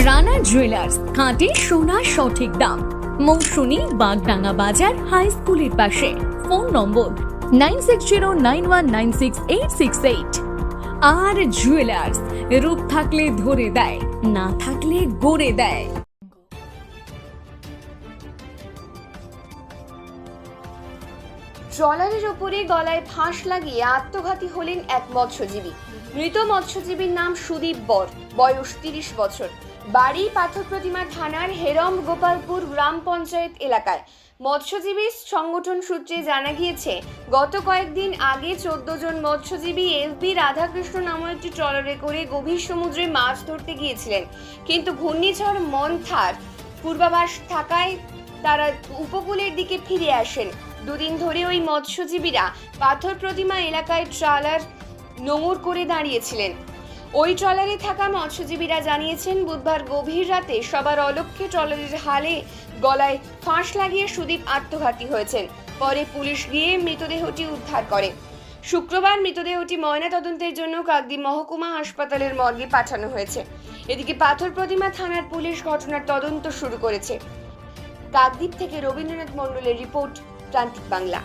Rana jewellers খাঁটি সোনার সঠিক দাম। মৌসুমী বাগডাঙ্গা বাজার হাই স্কুলের পাশে। Phone number nine six zero nine one nine six eight six eight আর জুয়েলার্স রূপ থাকলে ধরে দেয়, না থাকলে গড়ে দেয়। ট্রলারের ওপরে গলায় ফাঁস লাগিয়ে আত্মঘাতী হলেন এক মৎস্যজীবী। মৃত মৎস্যজীবীর নাম সুদীপ বর, বয়স তিরিশ বছর। বাড়ি পাথর প্রতিমা থানার হেরম গোপালপুর গ্রাম পঞ্চায়েত এলাকায়। মৎস্যজীবী সংগঠন সূত্রে জানা গিয়েছে, গত কয়েকদিন আগে চোদ্দ জন মৎস্যজীবী এফবি রাধাকৃষ্ণ নামক একটি ট্রলারে করে গভীর সমুদ্রে মাছ ধরতে গিয়েছিলেন। কিন্তু ঘূর্ণিঝড় মন্থার পূর্বাভাস থাকায় তারা উপকূলের দিকে ফিরে আসেন। দুদিন ধরে ওই মৎস্যজীবীরা পাথর প্রতিমা এলাকায় ট্রলার নোঙর করে দাঁড়িয়েছিলেন। ওই ট্রলারে থাকা মৎস্যজীবীরা জানিয়েছেন, বুধবার গভীর রাতে সবার অলক্ষ্যে ট্রলারের হালে গলায় ফাঁস লাগিয়ে সুদীপ আত্মঘাতী হয়েছেন। পরে পুলিশ গিয়ে মৃতদেহটি উদ্ধার করে। শুক্রবার মৃতদেহটি ময়নাতদন্তের জন্য কাকদ্বীপ মহকুমা হাসপাতালের মর্গে পাঠানো হয়েছে। এদিকে পাথর প্রতিমা থানার পুলিশ ঘটনার তদন্ত শুরু করেছে। কাকদ্বীপ থেকে রবীন্দ্রনাথ মণ্ডলের রিপোর্ট, প্রান্তিক বাংলা।